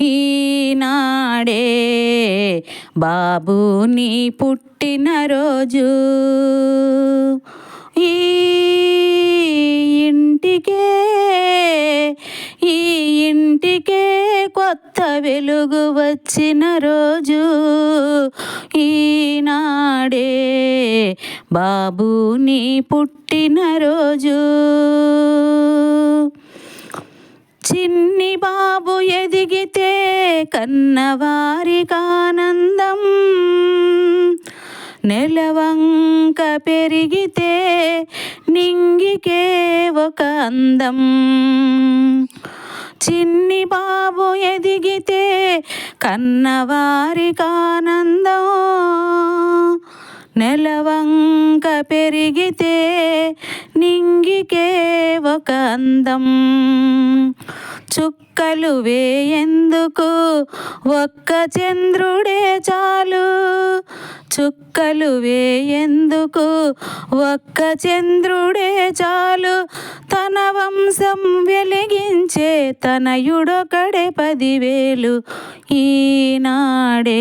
ఈనాడే బాబు నీ పుట్టినరోజు ఈ ఇంటికే ఈ ఇంటికే కొత్త వెలుగు వచ్చిన రోజు. ఈనాడే బాబు నీ పుట్టినరోజు చిన్ని బాబు ఎదిగితే కన్నవారికానందం. నెలవంక పెరిగితే నింగికే ఒక అందం. చిన్ని బాబు ఎదిగితే కన్నవారికానందం. నెలవంక పెరిగితే నింగికే ఒక అందం. చుక్కలు వేయందుకు ఒక్క చంద్రుడే చాలు. చుక్కలు వేయందుకు ఒక్క చంద్రుడే చాలు. తన వంశం వెలిగించే తనయుడొకడే పదివేలు ఈనాడే.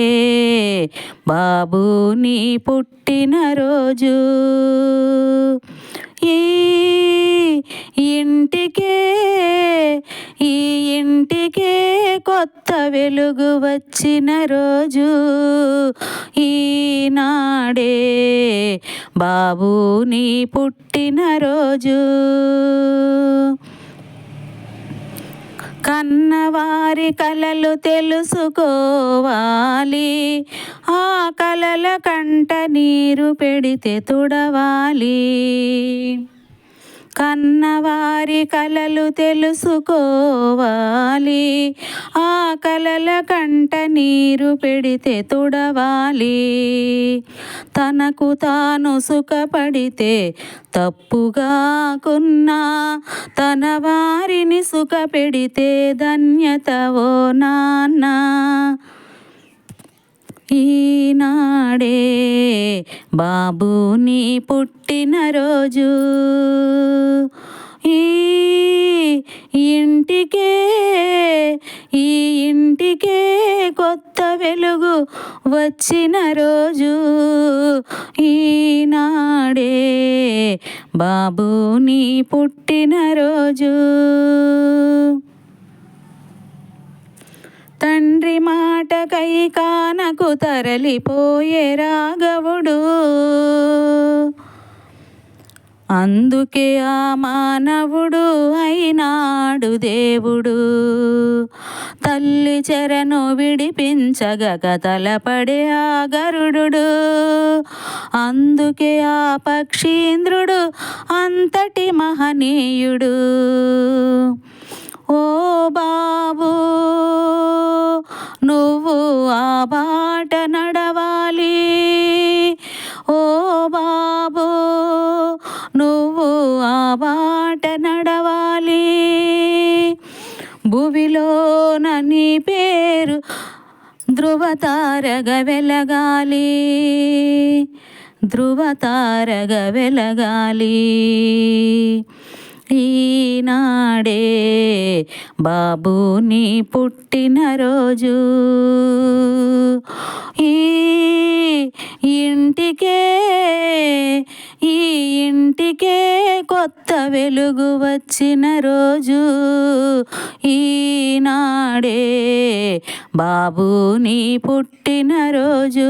బాబు నీ పుట్టినరోజు ఈ ఇంటికే ఇంటికే కొత్త వెలుగు వచ్చిన రోజు ఈనాడే బాబు నీ పుట్టినరోజు కన్నవారి కలలు తెలుసుకోవాలి ఆ కలల కంట నీరు పెడితే తుడవాలి. కన్నవారి కలలు తెలుసుకోవాలి. ఆ కలల కంట నీరు పెడితే తుడవాలి. తనకు తాను సుఖపడితే తప్పుగా కొన్నా. తన వారిని సుఖపెడితే ధన్యత ఓ నాన్న. ఈనాడే బాబు నీ పుట్టినరోజు ఈ ఇంటికే ఈ ఇంటికే కొత్త వెలుగు వచ్చిన రోజు. ఈనాడే బాబు నీ పుట్టినరోజు తండ్రి మాటకై కానకు తరలిపోయే రాఘవుడు. అందుకే ఆ మానవుడు అయినాడు దేవుడు. తల్లి చెరను విడిపించగ తలపడే ఆ గరుడు అందుకే ఆ పక్షీంద్రుడు అంతటి మహనీయుడు. ఓ బాబు బాట నడవాలి. ఓ బాబు నువ్వు ఆ బాట నడవాలి. భువిలోన నీ పేరు ధృవతారగ వెలగాలి. ధృవతారగ వెలగాలి. ఈనాడే బాబుని పుట్టినరోజు ఈ ఇంటికే ఈ ఇంటికే కొత్త వెలుగు వచ్చిన రోజు. ఈనాడే బాబుని పుట్టినరోజు